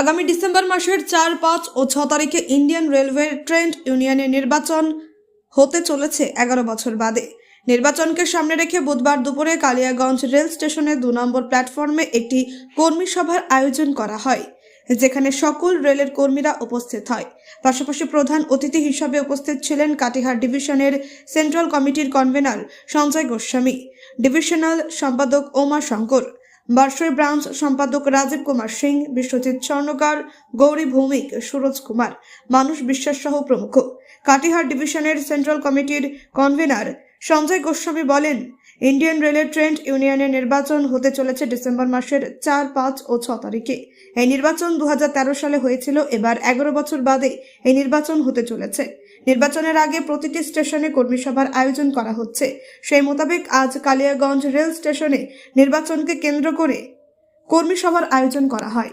আগামী ডিসেম্বর মাসের চার, পাঁচ ও ছ তারিখে ইন্ডিয়ান রেলওয়ে ট্রেন্ড ইউনিয়নের নির্বাচন হতে চলেছে এগারো বছর বাদে। নির্বাচনকে সামনে রেখে বুধবার দুপুরে কালিয়াগঞ্জ রেল স্টেশনের দু নম্বর প্ল্যাটফর্মে একটি কর্মী সভার আয়োজন করা হয়, যেখানে সকল রেলের কর্মীরা উপস্থিত হয়। পাশাপাশি প্রধান অতিথি হিসাবে উপস্থিত ছিলেন কাটিহার ডিভিশনের সেন্ট্রাল কমিটির কনভেনার সঞ্জয় গোস্বামী, ডিভিশনাল সম্পাদক ওমা শঙ্কর বার্ষই ব্রাঞ্চ সম্পাদক রাজীব কুমার সিং, বিশ্বজিৎ স্বর্ণকার, গৌরী ভৌমিক, সুরজ কুমার, মানুষ বিশ্বাস সহ প্রমুখ। কাটিহার ডিভিশনের সেন্ট্রাল কমিটির কনভেনার সঞ্জয় গোস্বামী বলেন, ইন্ডিয়ান রেলের ট্রেন্ড ইউনিয়নের নির্বাচন হতে চলেছে ডিসেম্বর মাসের চার, পাঁচ ও ছ তারিখে। এই নির্বাচন দু হাজার তেরো সালে হয়েছিল, এবার এগারো বছর বাদে এই নির্বাচন হতে চলেছে। নির্বাচনের আগে প্রতিটি স্টেশনে কর্মী সভার আয়োজন করা হচ্ছে। সেই মোতাবেক আজ কালিয়াগঞ্জ রেল স্টেশনে নির্বাচনকে কেন্দ্র করে কর্মী সভার আয়োজন করা হয়।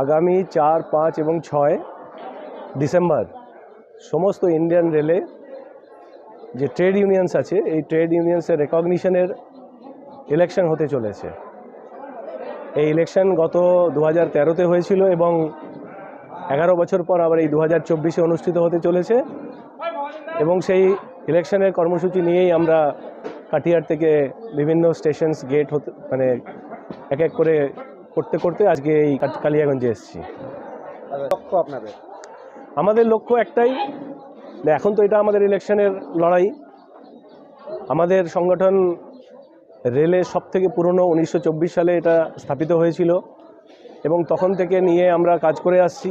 আগামী চার, পাঁচ এবং ছয় ডিসেম্বর সমস্ত ইন্ডিয়ান রেলে যে ট্রেড ইউনিয়নস আছে, এই ট্রেড ইউনিয়নসের রেকগনিশনের ইলেকশন হতে চলেছে। এই ইলেকশন গত দু হাজার তেরোতে হয়েছিল এবং এগারো বছর পর আবার এই দু হাজার চব্বিশে অনুষ্ঠিত হতে চলেছে এবং সেই ইলেকশনের কর্মসূচি নিয়েই আমরা কাটিয়ার থেকে বিভিন্ন স্টেশনস, গেট হতে মানে এক এক করে করতে করতে আজকে এই কালিয়াগঞ্জে এসেছি। লক্ষ্য আপনাদের? আমাদের লক্ষ্য একটাই এখন তো এটা আমাদের ইলেকশনের লড়াই। আমাদের সংগঠন রেলে সব থেকে পুরনো উনিশশো চব্বিশ সালে এটা স্থাপিত হয়েছিল এবং তখন থেকে নিয়ে আমরা কাজ করে আসছি।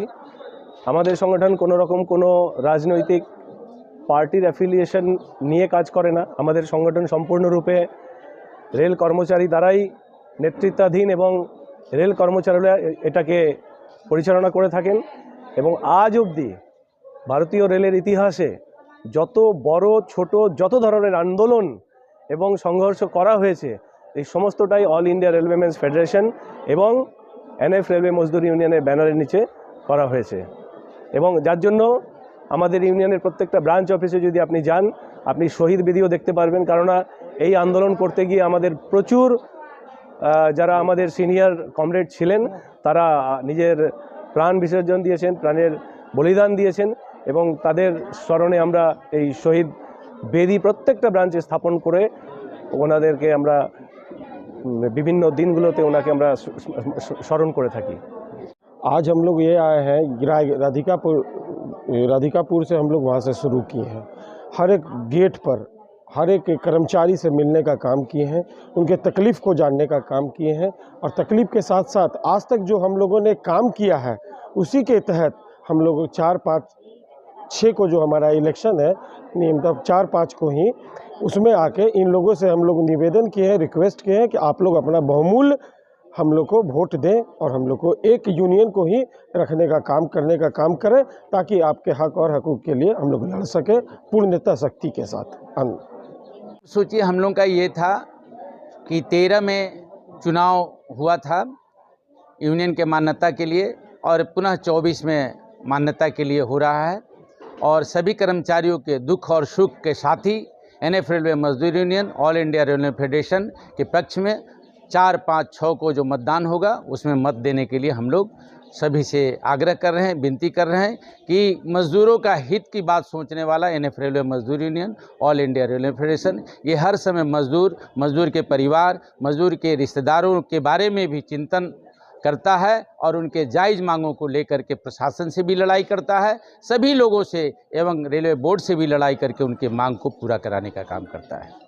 আমাদের সংগঠন কোনো রকম কোনো রাজনৈতিক পার্টির অ্যাফিলিয়েশন নিয়ে কাজ করে না। আমাদের সংগঠন সম্পূর্ণরূপে রেল কর্মচারী দ্বারাই নেতৃত্বাধীন এবং রেল কর্মচারীরা এটাকে পরিচালনা করে থাকেন এবং আজ অবধি ভারতীয় রেলের ইতিহাসে যত বড়, ছোট, যত ধরনের আন্দোলন এবং সংঘর্ষ করা হয়েছে, এই সমস্তটাই অল ইন্ডিয়া রেলওয়েমেন্স ফেডারেশন এবং এনএফ রেলওয়ে মজদুর ইউনিয়নের ব্যানারের নিচে করা হয়েছে। এবং যার জন্য আমাদের ইউনিয়নের প্রত্যেকটা ব্রাঞ্চ অফিসে যদি আপনি যান, আপনি শহীদ বিধিও দেখতে পারবেন। কেননা এই আন্দোলন করতে গিয়ে আমাদের প্রচুর যারা আমাদের সিনিয়র কমরেড ছিলেন তারা নিজের প্রাণ বিসর্জন দিয়েছেন প্রাণের বলিদান দিয়েছেন এবং তাদের স্মরণে আমরা এই শহীদ বেদি প্রত্যেকটা ব্রাঞ্চে স্থাপন করে ওনাদেরকে আমরা উম, বিভিন্ন দিনগুলোতে ওনাকে আমরা স- স- স্মরণ করে থাকি आज हम लोग ये आए हैं राय- राधिकापुर राधिकापुर से हम लोग वहाँ से शुरू किए हैं हर एक गेट पर हर एक कर्मचारी से मिलने का काम किए हैं, उनके तकलीफ़ को जानने का काम किए हैं और तकलीफ़ के साथ साथ आज तक जो हम लोगों ने काम किया है, उसी के तहत हम लोग चार पाँच छः को जो हमारा इलेक्शन है मतलब चार पाँच को ही, उसमें आके इन लोगों से हम लोग निवेदन किए हैं रिक्वेस्ट किए हैं कि आप लोग अपना बहुमूल्य हम लोग को वोट दें और हम लोग को एक यूनियन को ही रखने का काम, करने का काम करें, ताकि आपके हक और हकूक़ के लिए हम लोग लड़ सकें पूर्णता शक्ति के साथ। अन- सोचिए, हम लोग का ये था कि तेरह में चुनाव हुआ था यूनियन के मान्यता के लिए और पुनः चौबीस में मान्यता के लिए हो रहा है और सभी कर्मचारियों के दुख और सुख के साथ ही एन एफ़ रेलवे मजदूर union, all India railway federation के पक्ष में चार पाँच छः को जो मतदान होगा, उसमें मत देने के लिए हम लोग सभी से आग्रह कर रहे हैं, विनती कर रहे हैं कि मज़दूरों का हित की बात सोचने वाला एन एफ़ रेलवे मजदूर union all India railway federation ये हर समय मज़दूर मज़दूर के परिवार, मज़दूर के रिश्तेदारों के बारे में भी चिंतन करता है और उनके जायज़ मांगों को लेकर के प्रशासन से भी लड़ाई करता है, सभी लोगों से एवं रेलवे बोर्ड से भी लड़ाई करके उनके मांग को पूरा कराने का काम करता है।